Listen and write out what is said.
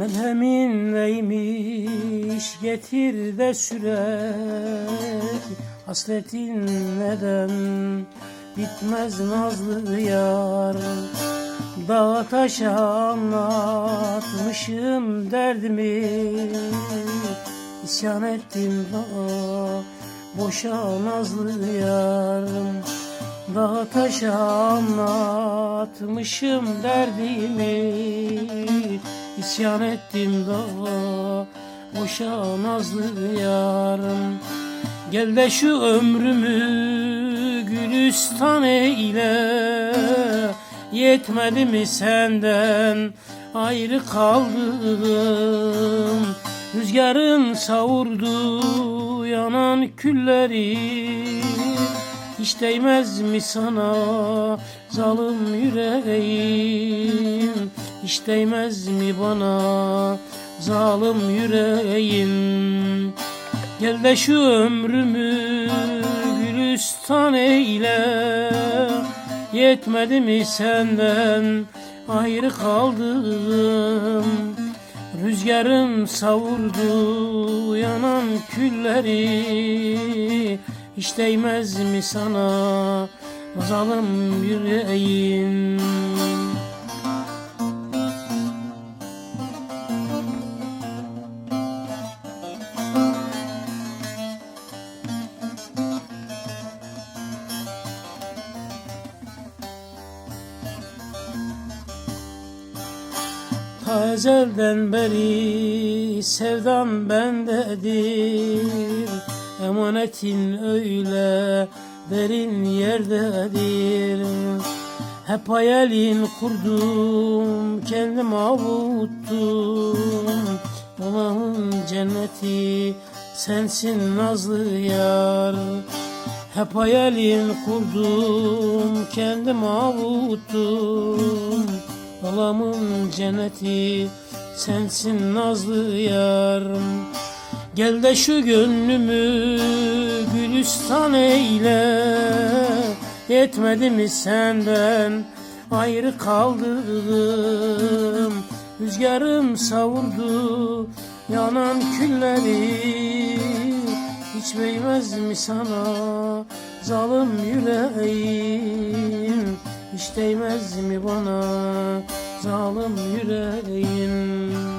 Melhemin neymiş getir de sürek. Hasretin neden bitmez nazlı yar? Dağa taşa anlatmışım derdimi. İsyan ettim dağa boşa nazlı yarım Dağa taşa anlatmışım derdimi İsyan ettim dağa boşa nazlı yarım Gel de şu ömrümü gülistan eyle. Yetmedi mi senden ayrı kaldım Rüzgarın savurdu yanan külleri. Hiç değmez mi sana zalim yüreğim Hiç değmez mi bana zalim yüreğim? Gel de şu ömrümü gülistan eyle. Yetmedi mi senden ayrı kaldım Rüzgarın savurdu yanan külleri. Hiç değmez mi sana zalim yüreğim ezelden beri sevdam bendedir. Emanetin öyle derin yerdedir. Hep hayalin kurdum kendim avuttum. Allah'ın cenneti sensin nazlı yar. Hep hayalin kurdum kendim avuttum Alamın cenneti sensin nazlı yarım Gel de şu gönlümü gülistan eyle. Yetmedi mi senden ayrı kaldım Rüzgarım savurdu yanan külleri. Hiç değmez mi sana zalim yüreğim Hiç değmez mi bana? Zalim yüreğim